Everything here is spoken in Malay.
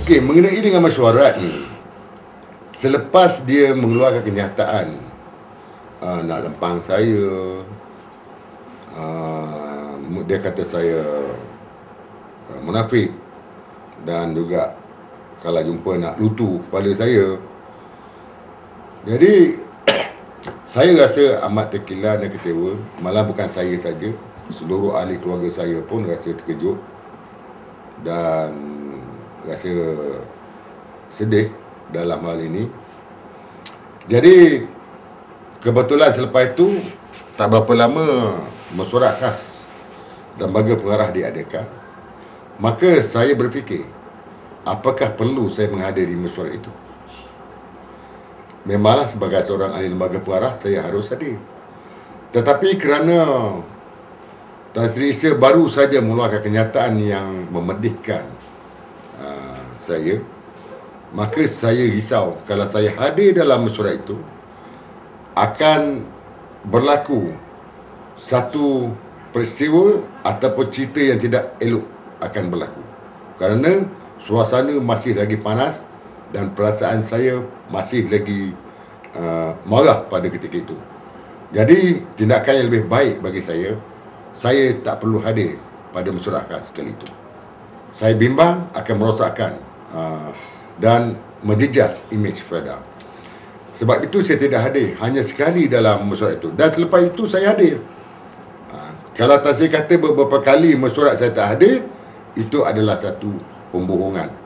Okey, mengenai dengan mesyuarat ni. Selepas dia mengeluarkan kenyataan uh, nak lempang saya, uh, dia kata saya uh, munafik dan juga kalau jumpa nak lutu kepada saya. Jadi saya rasa amat terkilan dan kecewa. Malah bukan saya saja, seluruh ahli keluarga saya pun rasa terkejut dan rasa sedih dalam hal ini. Jadi kebetulan selepas itu tak berapa lama mesyuarat khas dan bagi pengarah diadakan. Maka saya berfikir apakah perlu saya menghadiri mesyuarat itu? Memanglah sebagai seorang ahli lembaga pengarah saya harus hadir. Tetapi kerana Tan Sri Isya baru saja mengeluarkan kenyataan yang memedihkan uh, saya, maka saya risau kalau saya hadir dalam mesyuarat itu akan berlaku satu peristiwa ataupun cerita yang tidak elok akan berlaku. Kerana suasana masih lagi panas dan perasaan saya masih lagi uh, marah pada ketika itu. Jadi tindakan yang lebih baik bagi saya, saya tak perlu hadir pada mesyuarat sekali itu. Saya bimbang akan merosakkan uh, dan menjejas imej Freda. Sebab itu saya tidak hadir hanya sekali dalam mesyuarat itu dan selepas itu saya hadir. Uh, kalau tak saya kata beberapa kali mesyuarat saya tak hadir, itu adalah satu pembohongan